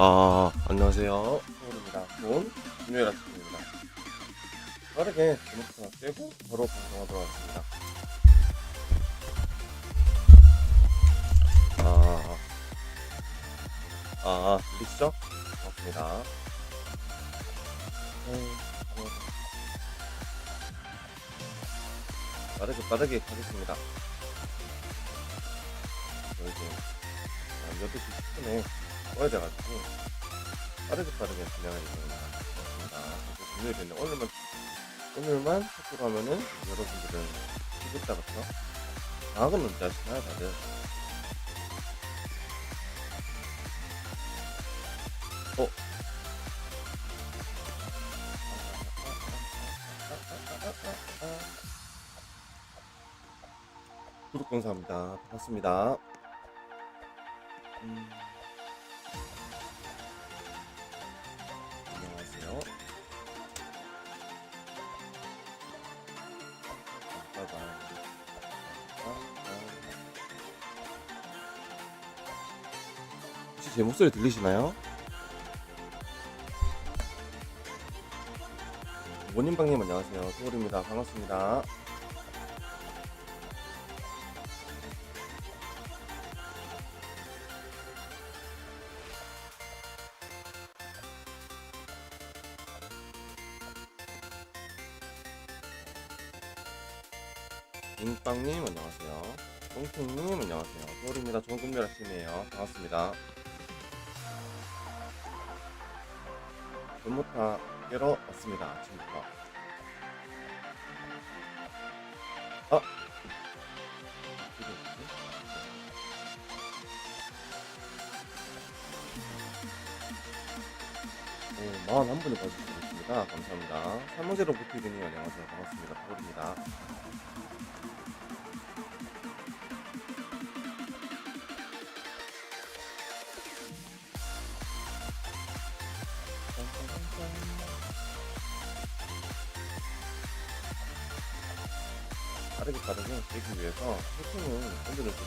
아, 안녕하세요. 서울입니다. 돈, 금요일 아침입니다. 빠르게 제목부터 깨고 바로 방송하도록 하겠습니다. 아, 아, 들리시죠? 반갑습니다. 음, 어, 빠르게 빠르게 가겠습니다. 한 8시 10분에 꺼야 돼가지고 빠르게 빠르게 예정입니다. 그렇습니다. 그래서 금요일에는 오늘만 오늘만 학교 가면은 여러분들은 그쵸? 방학은 언제 하시나요 다들? 어? 구독 감사합니다. 반갑습니다. 혹시 제 목소리 들리시나요? 모님방님 안녕하세요. 소울입니다. 반갑습니다. 전부터 깨러 왔습니다. 아침부터. 아! 오, 41분이 봐주셨습니다. 감사합니다. 삼문제로 보티드님 안녕하세요. 반갑습니다. 소울입니다. 되기 위해서 세팅은 오늘은 좀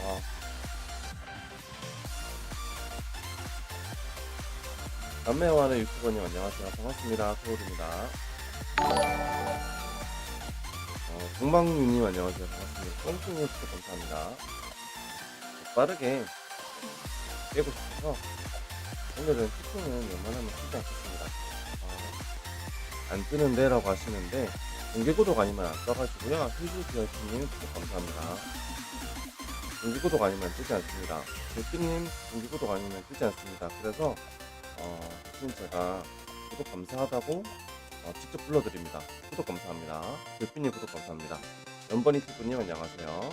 아. 남매와는 유튜버님 안녕하세요. 반갑습니다. 소울입니다. 어, 동방유님 안녕하세요. 반갑습니다. 똥충님 추 감사합니다. 빠르게 깨고 싶어서 오늘은 피팅은 웬만하면 쓰지 않겠습니다. 어, 안 뜨는데 라고 하시는데 공개 구독 아니면 안 떠가지고요. 구독 감사합니다. 공개 구독 아니면 뜨지 않습니다. 대표님 공개 구독 아니면 뜨지 않습니다. 그래서 어, 대신 제가 구독 감사하다고 어, 직접 불러드립니다. 구독 감사합니다. 대표님 구독 감사합니다. 연번이 피부님 안녕하세요.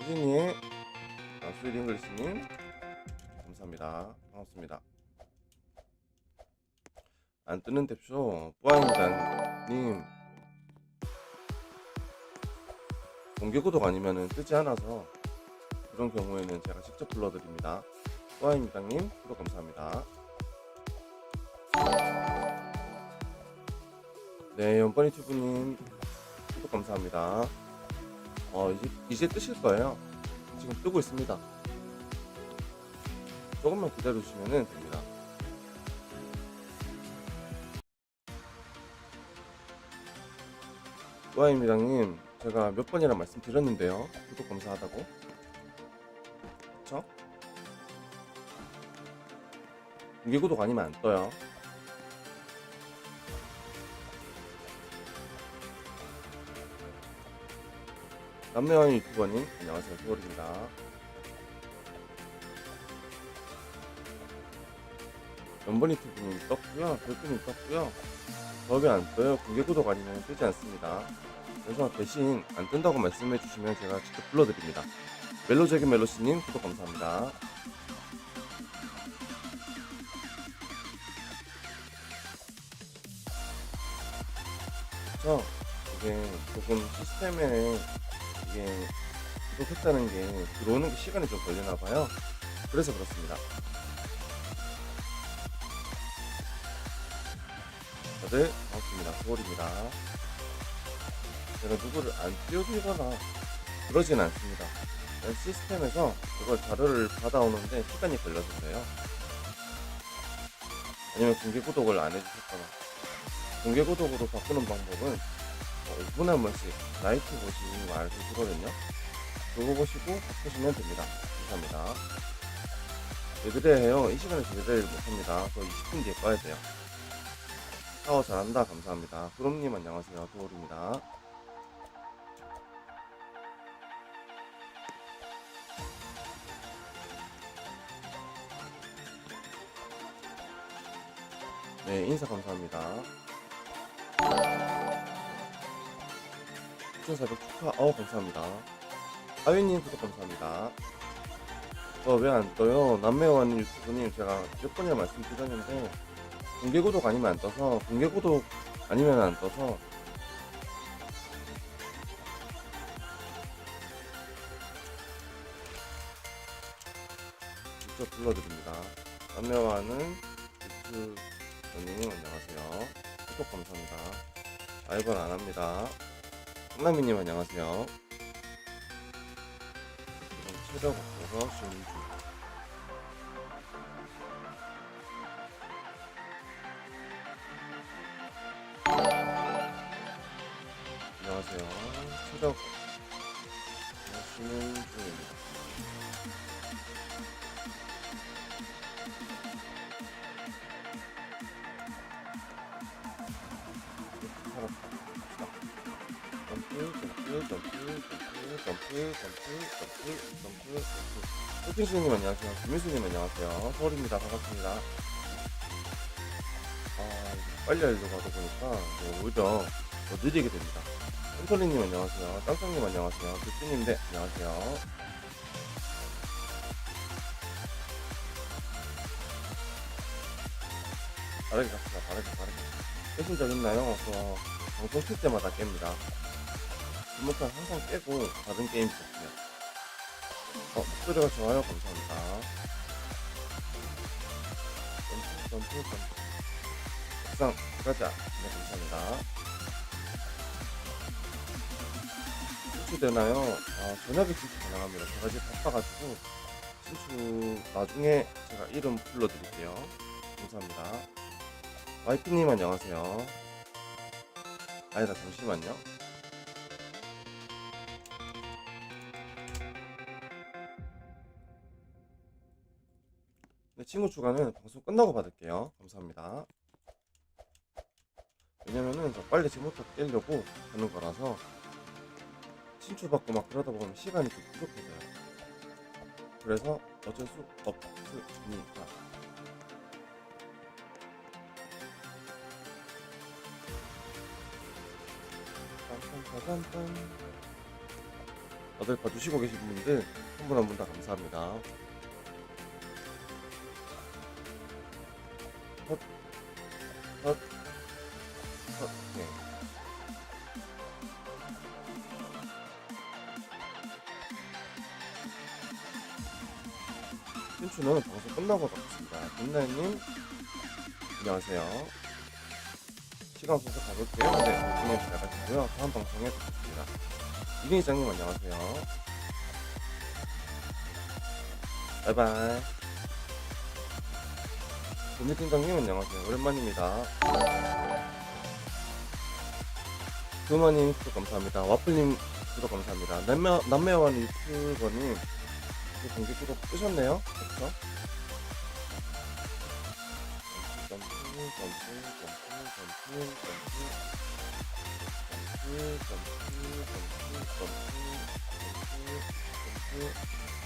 우진님, 어, 스윗 잉글리시님 감사합니다. 반갑습니다. 안 뜨는 뎁쇼 뿌아인단님 공개 구독 아니면은 뜨지 않아서 그런 경우에는 제가 직접 불러드립니다. 또아입니다님 구독 감사합니다. 네, 연번이 튜브님 구독 감사합니다. 어, 이제, 이제 뜨실 거예요. 지금 뜨고 있습니다. 조금만 기다려주시면 됩니다. 또아입니다님 제가 몇 번이나 말씀드렸는데요. 구독 감사하다고. 그쵸? 공개 구독 아니면 안 떠요. 남매원 유튜버님, 안녕하세요. 소울입니다. 연번 유튜브님 떴고요. 별표님 떴고요. 법이 안 떠요. 공개 구독 아니면 뜨지 않습니다. 그래서 대신 안 뜬다고 말씀해 주시면 제가 직접 불러드립니다. 멜로제기 멜로시님 구독 감사합니다. 그쵸? 이게 조금 시스템에 이게 구독했다는 게 들어오는 게 시간이 좀 걸리나 봐요. 그래서 그렇습니다. 다들 반갑습니다. 소울입니다. 제가 누구를 안 띄워드리거나 그러진 않습니다. 시스템에서 그걸 자료를 받아오는데 시간이 걸려서요. 아니면 공개 구독을 안 해주셨거나 공개 구독으로 바꾸는 방법은 어, 5분에 한 번씩 나이트 보시면 알려주거든요. 그거 보시고 바꾸시면 됩니다. 감사합니다. 왜 그래요? 이 시간에 제대로 못합니다. 저 20분 뒤에 꺼야 돼요. 샤워 잘한다. 감사합니다. 구름님 안녕하세요. 도울입니다. 네, 인사 감사합니다. 2,400 축하, 어, 감사합니다. 아유님 구독 감사합니다. 저왜안 떠요? 남매원 유튜브님 제가 몇 번이나 말씀드렸는데, 공개 구독 아니면 안 떠서, 공개 구독 아니면 안 떠서, 직접 불러드립니다. 남매와는 유튜브 님 안녕하세요. 구독 감사합니다. 라이벌 안 합니다. 한남이님 안녕하세요. 지금 체력 없어서 중. 안녕하세요. 체력 점프, 점프, 점프, 점프, 점프, 점프. 호핑수님 안녕하세요. 김민수님 안녕하세요. 서울입니다. 반갑습니다. 아, 빨리 하려고 하다 보니까 이제 오히려 더 느리게 됩니다. 펜터리님 안녕하세요. 짱짱님 안녕하세요. 교수님 네 안녕하세요. 빠르게 갑시다. 빠르게 빠르게. 깨신 적 있나요? 어, 방송 킬 때마다 깹니다. 주목한 항상 깨고 다른 게임 시작해요. 어, 목소리가 좋아요. 감사합니다. 점프, 점프, 점프. 옥상, 가자. 네, 감사합니다. 신추되나요? 아, 저녁에 신추 가능합니다. 제가 지금 바빠가지고, 신추 나중에 제가 이름 불러드릴게요. 감사합니다. 와이프님 안녕하세요. 아니다, 잠시만요. 친구 추가는 방송 끝나고 받을게요. 감사합니다. 왜냐면은 저 빨리 지금부터 깨려고 하는 거라서 친추 받고 막 그러다 보면 시간이 좀 부족해져요. 그래서 어쩔 수 없으니까. 딴딴따단딴. 다들 봐주시고 계신 분들 한 분 한 분 다 감사합니다. 끝나고 받겠습니다. 김나연님, 안녕하세요. 시간 분석 가볼게요. 네, 방송에 잘 가시고요. 다음 방송에 뵙겠습니다. 이민희장님, 안녕하세요. 바이바이. 도미팀장님 안녕하세요. 오랜만입니다. 두마님 구독 감사합니다. 와플님 구독 감사합니다. 남매, 남매원 유튜버님 공개 구독 끄셨네요. 점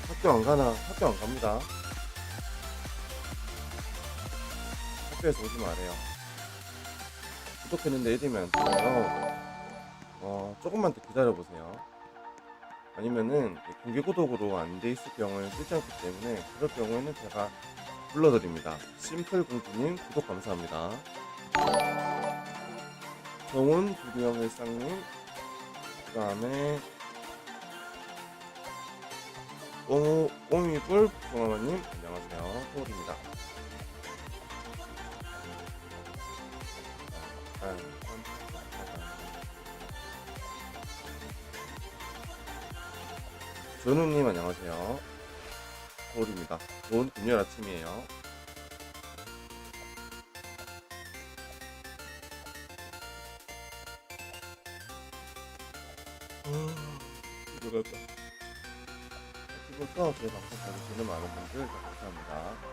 학교 안 가나? 학교 안 갑니다. 학교에서 오지 말아요. 구독했는데 애들면 안 돼요. 어, 조금만 더 기다려보세요. 아니면은 공개 구독으로 안 돼 있을 경우에 쓰지 않기 때문에 그럴 경우에는 제가 불러드립니다. 심플 공주님 구독 감사합니다. 정훈 두리영 일상님 그 다음에 꽁우 꼬미불 동아마님 안녕하세요. 호울입니다. 조누님 안녕하세요. 서울입니다. 좋은 금요일 아침이에요. 이거다. 제 방송 봐주시는 많은 분들 다 감사합니다.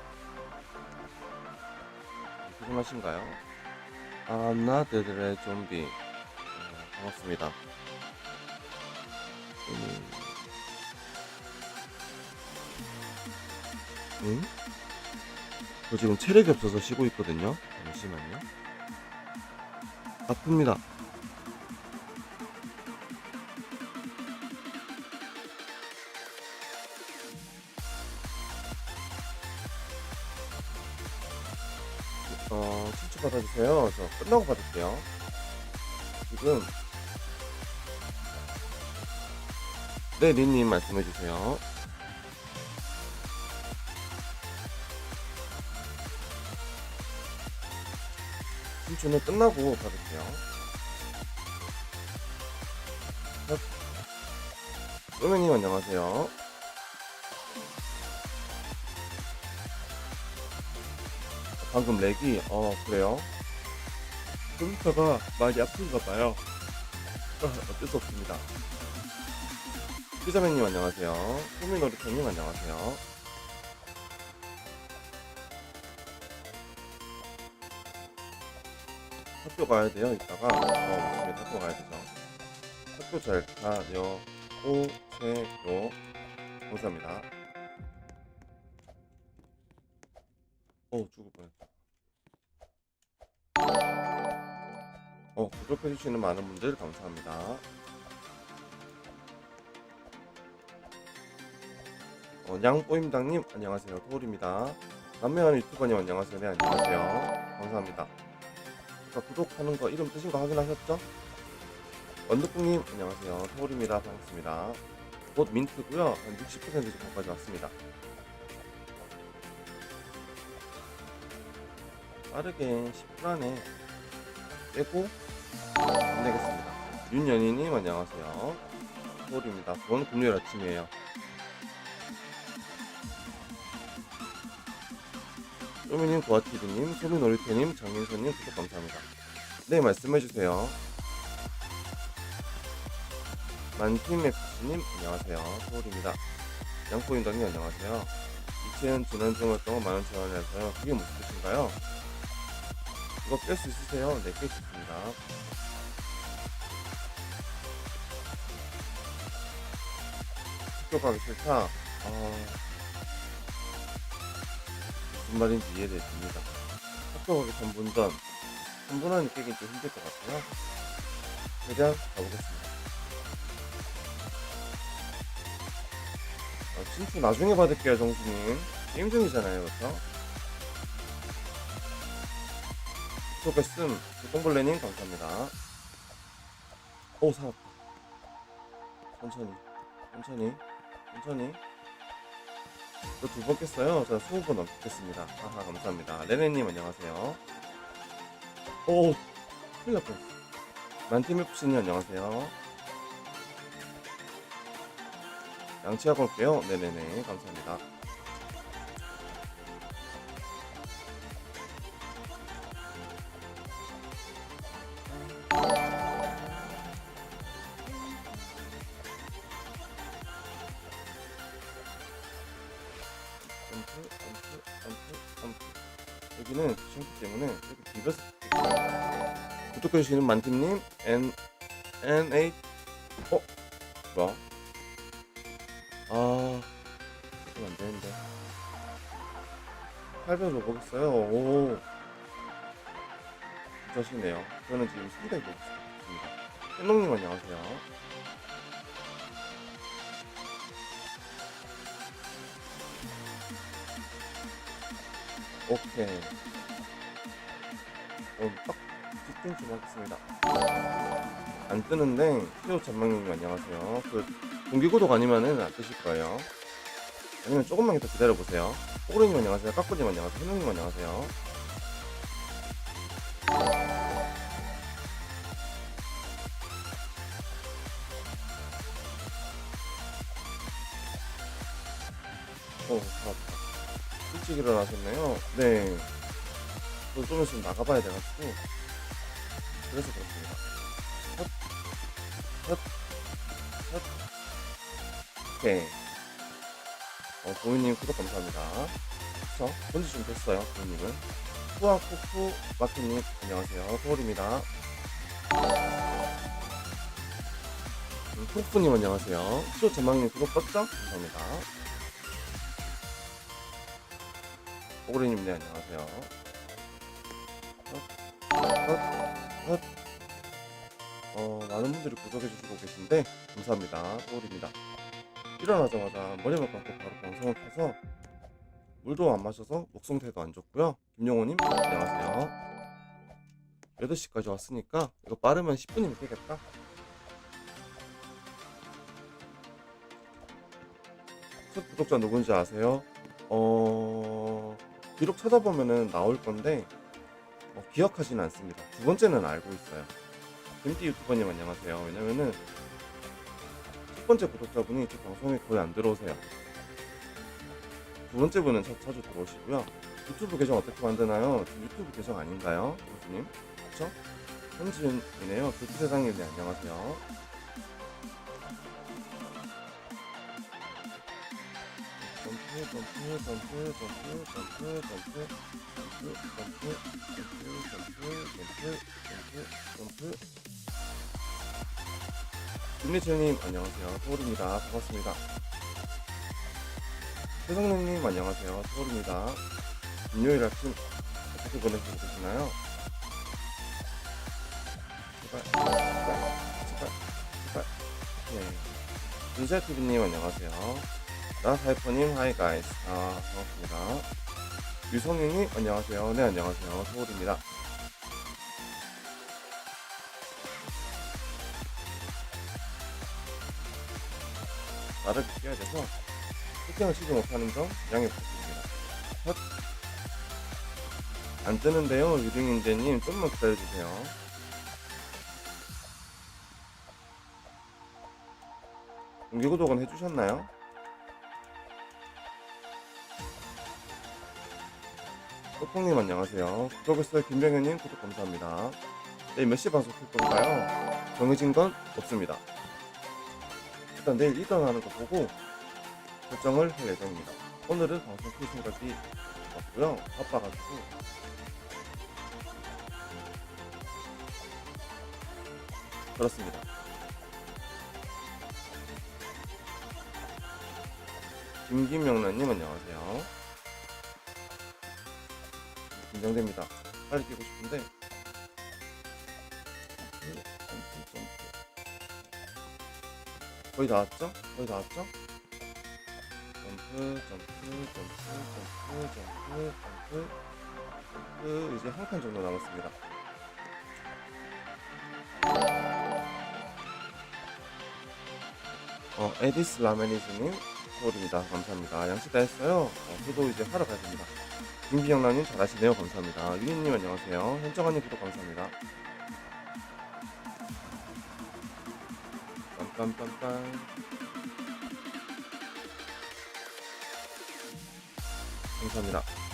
고생하신가요? 아나드들의 좀비 어, 반갑습니다. 응? 저 지금 체력이 없어서 쉬고 있거든요. 잠시만요. 아픕니다. 어, 친추 받아주세요. 저 끝나고 받을게요. 지금 네, 린님 말씀해주세요. 친추는 끝나고 받을게요. 쪼매님 안녕하세요. 방금 렉이 어 그래요? 컴퓨터가 많이 아픈가 봐요. 어, 어쩔 수 없습니다. 피자맨님 안녕하세요. 소미놀이터님 안녕하세요. 학교 가야 돼요. 이따가 어 맞습니다. 학교 가야 되죠. 학교 잘 가요. 오세요. 감사합니다. 어 죽을 뻔했다. 어 구독해주시는 많은 분들 감사합니다. 어, 양뽀임당님 안녕하세요 토울입니다. 남매한 유튜버님 안녕하세요. 네 안녕하세요. 감사합니다. 아까 구독하는 거 이름 뜨신 거 확인하셨죠? 원두풍님 안녕하세요. 토울입니다. 반갑습니다. 곧 민트고요. 한 60% 정도까지 왔습니다. 빠르게 10분 안에 빼고 끝내겠습니다. 윤연희님 안녕하세요. 토울입니다. 좋은 금요일 아침이에요. 쪼미님, 고아티비님, 소미놀이터님, 장민서님 구독 감사합니다. 네, 말씀해주세요. 만팀FC님 안녕하세요. 서울입니다. 양포인덕님 안녕하세요. 이체는 지난주 활동은 만원 지원해서요. 그게 무슨 뜻인가요? 이거 깰수 있으세요? 네, 깰수 있습니다. 학교 가기 싫다. 아... 무슨 말인지 이해됩니다. 학교 가기 3분 전, 3분 안에 깨긴 좀 힘들 것 같아요. 최대한 가보겠습니다. 어, 친추 나중에 받을게요, 정수님. 게임 중이잖아요, 그렇죠? 소배씀, 똥벌레님 감사합니다. 오, 살았다. 천천히, 천천히, 천천히. 저두 번 깼어요. 저 20번 넘겠습니다. 아하, 감사합니다. 레네님 안녕하세요. 오, 큰일 날 뻔했어. 만팀FC님 안녕하세요. 양치하고 올게요. 네네네, 감사합니다. 점프, 점프, 점프, 점프. 여기는 싱크 때문에 이렇게 비벼서 구독해주시는 만팀님, N, N8, 어? 뭐야? 아, 이건 안 되는데. 800을 보겠어요. 오. 자시네요. 저는 지금 상당히 보고 싶습니다. 햇농님 안녕하세요. 오케이. 어, 딱 집중 좀 하겠습니다. 안 뜨는데, 시오 전망님 안녕하세요. 그, 동기구독 아니면은 안 뜨실 거예요. 아니면 조금만 더 기다려보세요. 호그리님 안녕하세요. 까꾸님 안녕하세요. 현웅님 안녕하세요. 일어나셨네요. 네. 저좀 있으면 나가봐야 돼가지고. 그래서 그렇습니다. 헛, 헛, 헛. 오케이. 어, 보이님 구독 감사합니다. 그쵸? 본지 좀 됐어요, 보이님은. 후아쿠쿠 마키님, 안녕하세요. 소울입니다. 음, 푸푸님 안녕하세요. 시호 전망님 구독 떴죠? 감사합니다. 오그리님 네 안녕하세요. 헛, 헛, 헛. 어, 많은 분들이 구독해주시고 계신데 감사합니다. 소울입니다. 일어나자마자 머리만 감고 바로 방송을 켜서 물도 안 마셔서 목 상태도 안 좋고요. 김용호님 안녕하세요. 8시까지 왔으니까 이거 빠르면 10분이면 되겠다. 첫 구독자 누군지 아세요? 어... 기록 찾아보면은 나올 건데 어, 기억하지는 않습니다. 두 번째는 알고 있어요. 김띠 유튜버님 안녕하세요. 왜냐면은 첫 번째 구독자분이 제 방송에 거의 안 들어오세요. 두 번째 분은 자, 자주 들어오시고요. 유튜브 계정 어떻게 만드나요? 유튜브 계정 아닌가요? 교수님? 그쵸? 현지윤이네요. 교수세상님 네 안녕하세요. 김리철님 안녕하세요. 소울입니다. 반갑습니다. 세상님님 안녕하세요. 소울입니다. 금요일 아침 어떻게 보내시고 계시나요? 제발 제발 제발 제발. 네. 인사TV님 안녕하세요 나사이퍼님 하이 가이스. 아 반갑습니다. 유성윤님 안녕하세요. 네 안녕하세요. 소울입니다. 나를 비껴야 돼서 세팅을 치지 못하는 점 양해 부탁드립니다. 헛. 안 뜨는데요 유딩인재님. 좀만 기다려주세요. 공개 구독은 해주셨나요? 소풍님 안녕하세요. 구독했어요. 김병현님 구독 감사합니다. 내일 몇 시 방송 킬 건가요? 정해진 건 없습니다. 일단 내일 일어나는 거 보고 결정을 할 예정입니다. 오늘은 방송 킬 생각이 없고요. 바빠가지고 그렇습니다. 김김명란님 안녕하세요. 긴장됩니다. 빨리 끼고 싶은데. 거의 다 왔죠? 거의 다 왔죠? 점프, 점프, 점프, 점프, 점프, 점프, 점프. 이제 한 칸 정도 남았습니다. 어, 에디스 라메니즈님, 서울입니다. 감사합니다. 양식 다 했어요. 어, 저도 이제 하러 가야 됩니다. 김비영란님 잘하시네요. 감사합니다. 유리님 안녕하세요. 현정아님 구독 감사합니다. 빰빰빰빰. 감사합니다.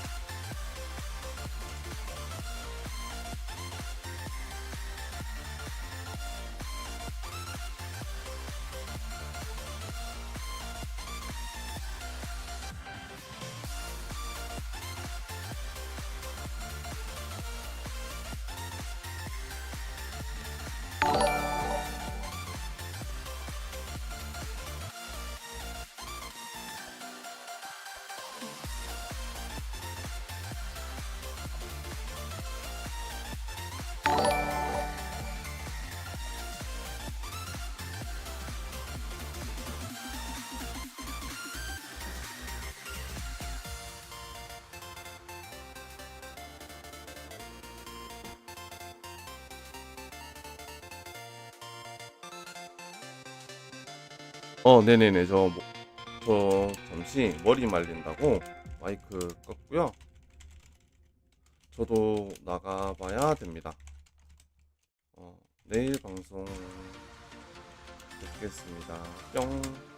어, 네네네. 저, 뭐, 저 잠시 머리 말린다고 마이크 껐고요. 저도 나가봐야 됩니다. 어, 내일 방송 뵙겠습니다. 뿅.